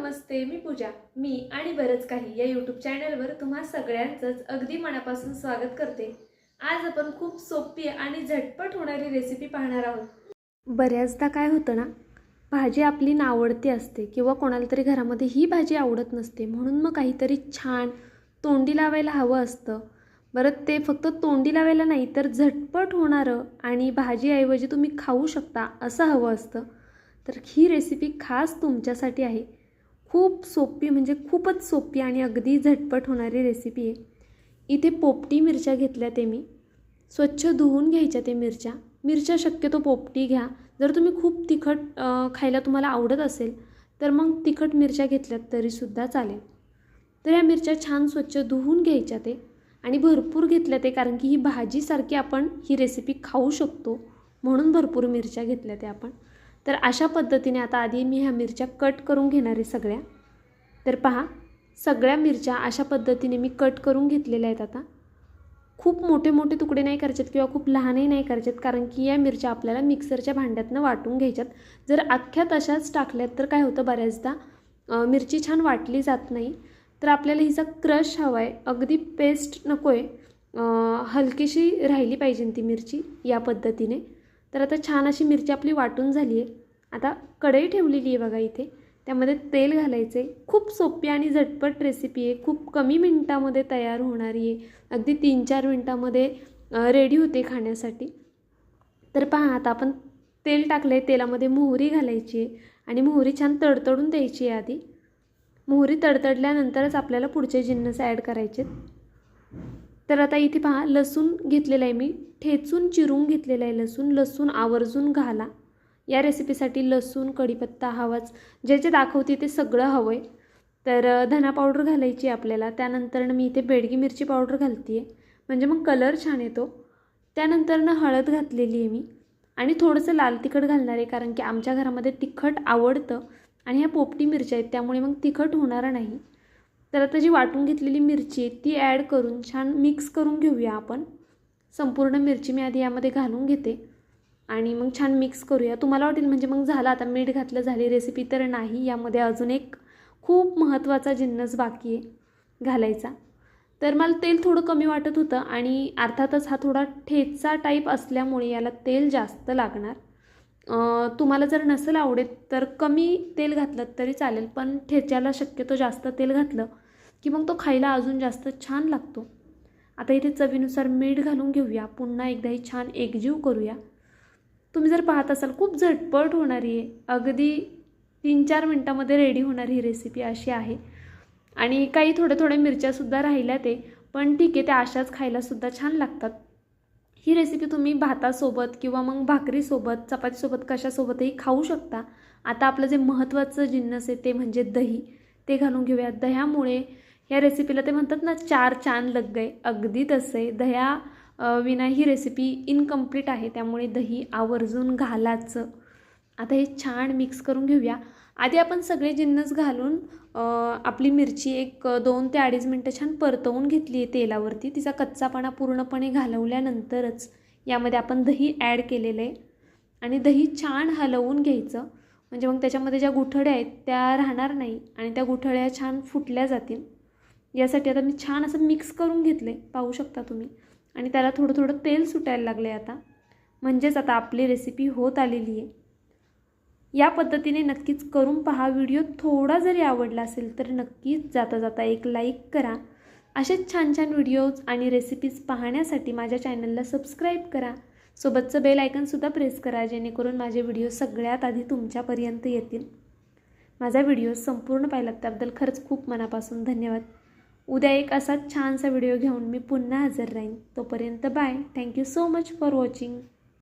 नमस्ते मी पूजा. मी आणि बरंच काही या यूट्यूब चॅनलवर तुम्हा सगळ्यांचंच अगदी मनापासून स्वागत करते. आज आपण खूप सोपी आणि झटपट होणारी रेसिपी पाहणार आहोत. बऱ्याचदा काय होतं ना भाजी आपली नावडती असते किंवा कोणाला तरी घरामध्ये ही भाजी आवडत नसते म्हणून मग काहीतरी छान तोंडी लावायला हवं असतं. बरं ते फक्त तोंडी लावायला नाही तर झटपट होणारं आणि भाजीऐवजी तुम्ही खाऊ शकता असं हवं असतं. तर ही रेसिपी खास तुमच्यासाठी आहे. खूप सोपी म्हणजे खूपच सोपी आणि अगदी झटपट होणारी रेसिपी आहे. इथे पोपटी मिरच्या घेतल्या ते मी. स्वच्छ धुवून घ्यायच्या ते मिरच्या. मिरच्या शक्यतो पोपटी घ्या. जर तुम्ही खूप तिखट खायला तुम्हाला आवडत असेल तर मग तिखट मिरच्या घेतल्यात तरीसुद्धा चालेल. तर या मिरच्या छान स्वच्छ धुवून घ्यायच्या ते आणि भरपूर घेतल्या ते कारण की ही भाजीसारखी आपण ही रेसिपी खाऊ शकतो म्हणून भरपूर मिरच्या घेतल्या ते आपण. तर अशा पद्धतीने आता आधी मी ह्या मिरच्या कट करून घेणार आहे सगळ्या. तर पहा सगळ्या मिरच्या अशा पद्धतीने मी कट करून घेतलेल्या आहेत आता. खूप मोठे मोठे तुकडे नाही करायचेत किंवा खूप लहानही नाही करायचेत कारण की या मिरच्या आपल्याला मिक्सरच्या भांड्यातनं वाटून घ्यायच्यात. जर अख्ख्या तशाच टाकल्यात तर काय होतं बऱ्याचदा मिरची छान वाटली जात नाही. तर आपल्याला हिचा क्रश हवा आहे अगदी पेस्ट नको आहे हलकीशी राहिली पाहिजे ती मिरची या पद्धतीने. तर आता छान अशी मिरची आपली वाटून झाली आहे आता कढई ठेवलेली आहे बघा इथे. त्यामध्ये तेल घालायचं आहे खूप सोपी आणि झटपट रेसिपी आहे. खूप कमी मिनटामध्ये तयार होणारी आहे. अगदी तीन चार मिनटामध्ये रेडी होते खाण्यासाठी. तर पहा आता आपण तेल टाकलं आहे तेलामध्ये मोहरी घालायची आहे आणि मोहरी छान तडतडून द्यायची आहे आधी. मोहरी तडतडल्यानंतरच आपल्याला पुढचे जिन्नस ॲड करायचे तर आता इथे पहा लसूण घेतलेलं आहे मी. ठेचून चिरून घेतलेलं आहे लसूण. लसूण आवर्जून घाला. या रेसिपीसाठी लसूण कढीपत्ता हवाच जे जे दाखवते ते सगळं हवं आहे तर धना पावडर घालायची आपल्याला. त्यानंतरनं मी इथे बेडगी मिरची पावडर घालते आहे म्हणजे मग कलर छान येतो. त्यानंतरनं हळद घातलेली आहे मी. आणि थोडंसं लाल तिखट घालणार आहे कारण की आमच्या घरामध्ये तिखट आवडतं. आणि ह्या पोपटी मिरच्या आहेत त्यामुळे मग तिखट होणार नाही. तर आता जी वाटून घेतलेली मिरची आहे ती ॲड करून छान मिक्स करून घेऊया आपण. संपूर्ण मिरची मी आधी यामध्ये घालून घेते. आणि मग छान मिक्स करूया. तुम्हाला वाटेल म्हणजे मग झालं आता मीठ घातलं झाली रेसिपी तर नाही. यामध्ये अजून एक खूप महत्त्वाचा जिन्नस बाकी आहे घालायचा. तर मला तेल थोडं कमी वाटत होतं आणि अर्थातच हा थोडा ठेचा टाईप असल्यामुळे याला तेल जास्त लागणार. तुम्हाला जर नसेल आवडेत तर कमी तेल घातलं तरी चालेल पण ठेच्याला शक्यतो जास्त तेल घातलं की मग तो खायला अजून जास्त छान लागतो. आता इथे चवीनुसार मीठ घालून घेऊया. पुन्हा एकदाही छान एकजीव करूया. तुम्ही जर पाहत असाल खूप झटपट होणारी आहे अगदी तीन चार मिनटामध्ये रेडी होणारी ही रेसिपी अशी आहे. आणि काही थोड्या थोड्या मिरच्यासुद्धा राहिल्या ते पण ठीक आहे त्या अशाच खायलासुद्धा छान लागतात. ही रेसिपी तुम्ही भातासोबत किंवा मग भाकरीसोबत चपातीसोबत कशासोबतही खाऊ शकता. आता आपलं जे महत्त्वाचं जिन्नस आहे ते म्हणजे दही. ते घालून घेऊया दह्यामुळे या रेसिपीला ते म्हणतात ना चार चान लग गए अगदी तसं आहे दह्या विना ही रेसिपी इनकम्प्लीट आहे त्यामुळे दही आवर्जून घालायचं. आता हे छान मिक्स करून घेऊया. आधी आपण सगळे जिन्नस घालून आपली मिरची एक दोन ते अडीच मिनटं छान परतवून घेतली आहे तेलावरती. तिचा कच्चापणा पूर्णपणे घालवल्यानंतरच यामध्ये आपण दही ॲड केलेलं आहे. आणि दही छान हलवून घ्यायचं. म्हणजे मग त्याच्यामध्ये ज्या गुठळ्या आहेत त्या राहणार नाही आणि त्या गुठळ्या छान फुटल्या जातील. यासाठी आता मी छान असं मिक्स करून घेतले पाहू शकता तुम्ही. आणि त्याला थोडं थोडं तेल सुटायला लागलं आहे आता. म्हणजेच आता आपली रेसिपी होत आलेली आहे. या पद्धतीने नक्कीच करून पहा. व्हिडिओ थोडा जरी आवडला असेल तर नक्कीच जाता जाता एक लाईक करा. असेच छान छान व्हिडिओज आणि रेसिपीज पाहण्यासाठी माझ्या चॅनलला सबस्क्राईब करा. सोबतचं बेल आयकनसुद्धा प्रेस करा जेणेकरून माझे व्हिडिओ सगळ्यात आधी तुमच्यापर्यंत येतील. माझा व्हिडिओ संपूर्ण पाहिलात त्याबद्दल खरंच खूप मनापासून धन्यवाद. उद्या एक असाच छानसा व्हिडिओ घेऊन मी पुन्हा हजर राहीन. तोपर्यंत bye. Thank you so much for watching